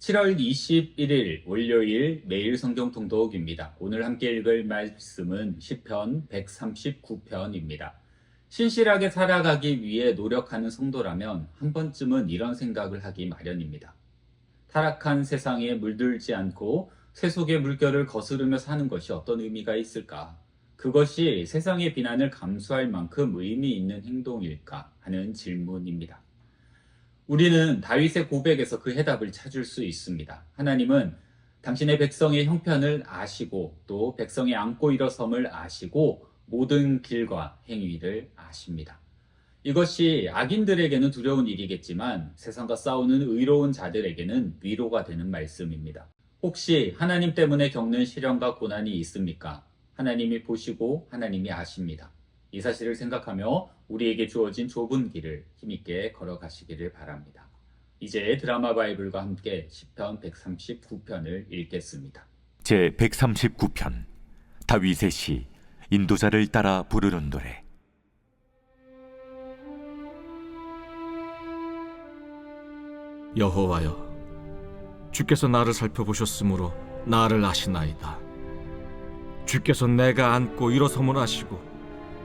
7월 21일 월요일 매일 성경 통독입니다. 오늘 함께 읽을 말씀은 시편 139편입니다. 신실하게 살아가기 위해 노력하는 성도라면 한 번쯤은 이런 생각을 하기 마련입니다. 타락한 세상에 물들지 않고 세속의 물결을 거스르며 사는 것이 어떤 의미가 있을까? 그것이 세상의 비난을 감수할 만큼 의미 있는 행동일까 하는 질문입니다. 우리는 다윗의 고백에서 그 해답을 찾을 수 있습니다. 하나님은 당신의 백성의 형편을 아시고 또 백성의 안고 일어섬을 아시고 모든 길과 행위를 아십니다. 이것이 악인들에게는 두려운 일이겠지만 세상과 싸우는 의로운 자들에게는 위로가 되는 말씀입니다. 혹시 하나님 때문에 겪는 시련과 고난이 있습니까? 하나님이 보시고 하나님이 아십니다. 이 사실을 생각하며 우리에게 주어진 좁은 길을 힘있게 걸어가시기를 바랍니다. 이제 드라마 바이블과 함께 시편 139편을 읽겠습니다. 제 139편 다윗의 시 인도자를 따라 부르는 노래 여호와여 주께서 나를 살펴보셨으므로 나를 아시나이다 주께서 내가 앉고 일어섬을 아시고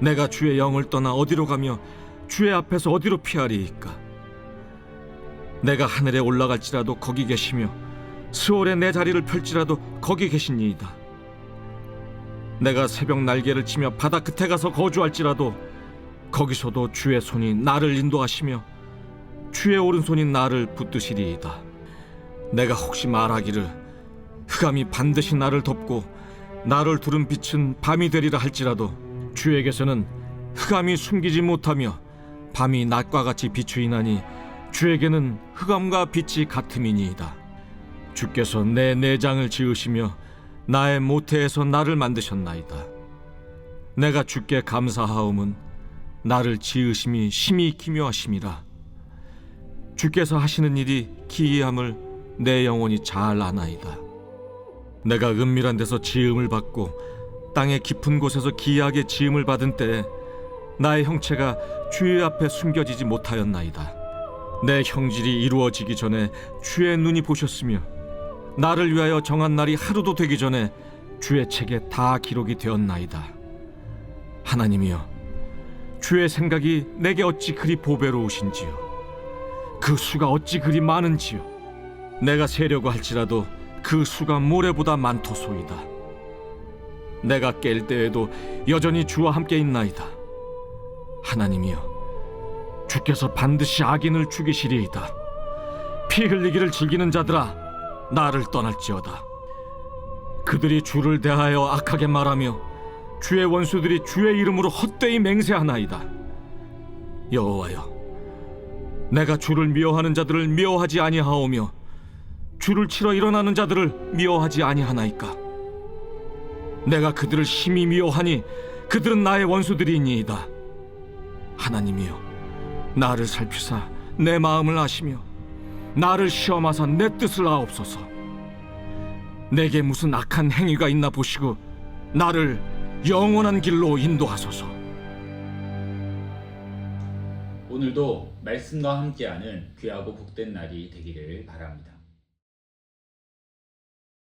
내가 주의 영을 떠나 어디로 가며 주의 앞에서 어디로 피하리이까? 내가 하늘에 올라갈지라도 거기 계시며 스월에 내 자리를 펼지라도 거기 계시니이다. 내가 새벽 날개를 치며 바다 끝에 가서 거주할지라도 거기서도 주의 손이 나를 인도하시며 주의 오른손이 나를 붙드시리이다. 내가 혹시 말하기를 흑암이 반드시 나를 덮고 나를 두른 빛은 밤이 되리라 할지라도 주에게서는 흑암이 숨기지 못하며 밤이 낮과 같이 비추이나니 주에게는 흑암과 빛이 같음이니이다. 주께서 내 내장을 지으시며 나의 모태에서 나를 만드셨나이다. 내가 주께 감사하옴은 나를 지으심이 심히 기묘하심이라. 주께서 하시는 일이 기이함을 내 영혼이 잘 아나이다. 내가 은밀한 데서 지음을 받고 땅의 깊은 곳에서 기이하게 지음을 받은 때에 나의 형체가 주의 앞에 숨겨지지 못하였나이다. 내 형질이 이루어지기 전에 주의 눈이 보셨으며 나를 위하여 정한 날이 하루도 되기 전에 주의 책에 다 기록이 되었나이다. 하나님이여, 주의 생각이 내게 어찌 그리 보배로우신지요. 그 수가 어찌 그리 많은지요. 내가 세려고 할지라도 그 수가 모래보다 많도소이다. 내가 깰 때에도 여전히 주와 함께 있나이다. 하나님이여, 주께서 반드시 악인을 죽이시리이다. 피 흘리기를 즐기는 자들아, 나를 떠날지어다. 그들이 주를 대하여 악하게 말하며 주의 원수들이 주의 이름으로 헛되이 맹세하나이다. 여호와여, 내가 주를 미워하는 자들을 미워하지 아니하오며 주를 치러 일어나는 자들을 미워하지 아니하나이까 내가 그들을 심히 미워하니 그들은 나의 원수들이니이다. 하나님이여 나를 살피사 내 마음을 아시며 나를 시험하사 내 뜻을 아옵소서. 내게 무슨 악한 행위가 있나 보시고 나를 영원한 길로 인도하소서. 오늘도 말씀과 함께하는 귀하고 복된 날이 되기를 바랍니다.